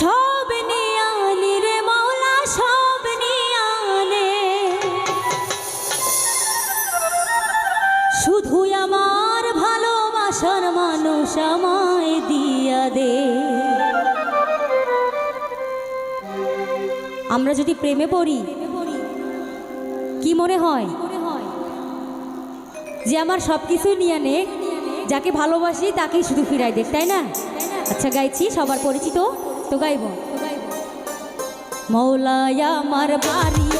সব রে সব আমার ভালোবাসার মানুষ দিয়া দে। আমরা যদি প্রেমে পড়ি, কি মনে হয়? যে আমার সব কিছু নিয়ে নে, যাকে ভালোবাসি তাকেই শুধু ফিরাই দেখ তাই না? আচ্ছা গাইছি, সবার পরিচিত। গাইব। মৌলায় আমার বাড়ি